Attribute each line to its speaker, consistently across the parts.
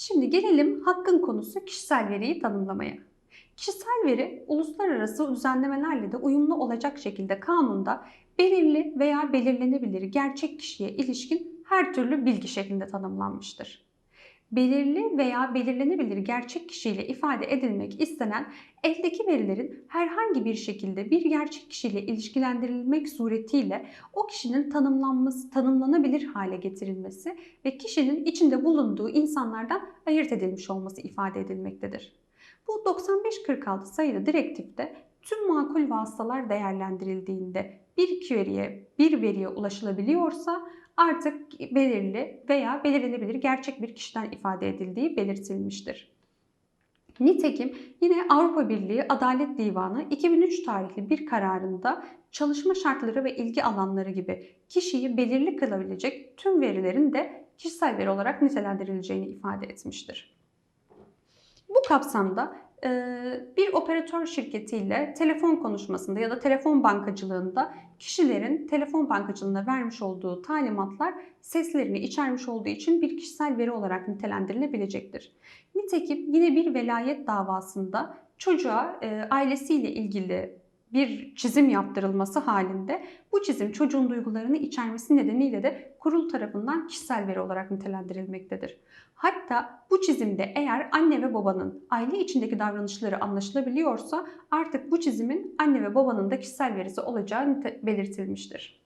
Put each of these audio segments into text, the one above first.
Speaker 1: Şimdi gelelim hakkın konusu kişisel veriyi tanımlamaya. Kişisel veri uluslararası düzenlemelerle de uyumlu olacak şekilde kanunda belirli veya belirlenebilir gerçek kişiye ilişkin her türlü bilgi şeklinde tanımlanmıştır. Belirli veya belirlenebilir gerçek kişiyle ifade edilmek istenen eldeki verilerin herhangi bir şekilde bir gerçek kişiyle ilişkilendirilmek suretiyle o kişinin tanımlanması, tanımlanabilir hale getirilmesi ve kişinin içinde bulunduğu insanlardan ayırt edilmiş olması ifade edilmektedir. Bu 9546 sayılı direktifte tüm makul vasıtalar değerlendirildiğinde bir query'e, bir veriye ulaşılabiliyorsa artık belirli veya belirlenebilir gerçek bir kişiden ifade edildiği belirtilmiştir. Nitekim yine Avrupa Birliği Adalet Divanı 2003 tarihli bir kararında çalışma şartları ve ilgi alanları gibi kişiyi belirli kılabilecek tüm verilerin de kişisel veri olarak nitelendirileceğini ifade etmiştir. Bu kapsamda bir operatör şirketiyle telefon konuşmasında ya da telefon bankacılığında kişilerin telefon bankacılığına vermiş olduğu talimatlar seslerini içermiş olduğu için bir kişisel veri olarak nitelendirilebilecektir. Nitekim yine bir velayet davasında çocuğa ailesiyle ilgili bir çizim yaptırılması halinde bu çizim çocuğun duygularını içermesi nedeniyle de kurul tarafından kişisel veri olarak nitelendirilmektedir. Hatta bu çizimde eğer anne ve babanın aile içindeki davranışları anlaşılabiliyorsa artık bu çizimin anne ve babanın da kişisel verisi olacağı belirtilmiştir.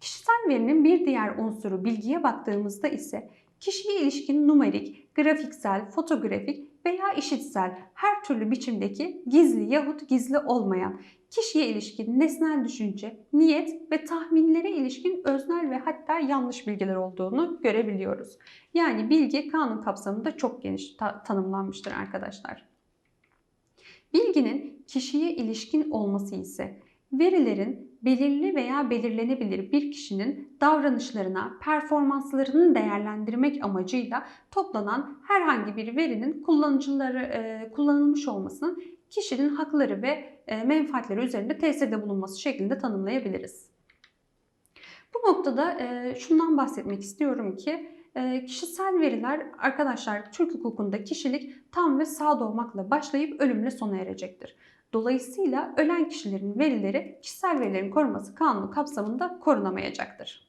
Speaker 1: Kişisel verinin bir diğer unsuru bilgiye baktığımızda ise kişiye ilişkin numerik, grafiksel, fotografik veya işitsel her türlü biçimdeki gizli yahut gizli olmayan kişiye ilişkin nesnel düşünce, niyet ve tahminlere ilişkin öznel ve hatta yanlış bilgiler olduğunu görebiliyoruz. Yani bilgi kanun kapsamında çok geniş ta- tanımlanmıştır arkadaşlar. Bilginin kişiye ilişkin olması ise verilerin belirli veya belirlenebilir bir kişinin davranışlarına, performanslarını değerlendirmek amacıyla toplanan herhangi bir verinin kullanıcıları e, kullanılmış olmasının kişinin hakları ve e, menfaatleri üzerinde tesirde bulunması şeklinde tanımlayabiliriz. Bu noktada e, şundan bahsetmek istiyorum ki e, kişisel veriler arkadaşlar Türk hukukunda kişilik tam ve sağ doğmakla başlayıp ölümle sona erecektir. Dolayısıyla ölen kişilerin verileri kişisel verilerin korunması kanunu kapsamında korunamayacaktır.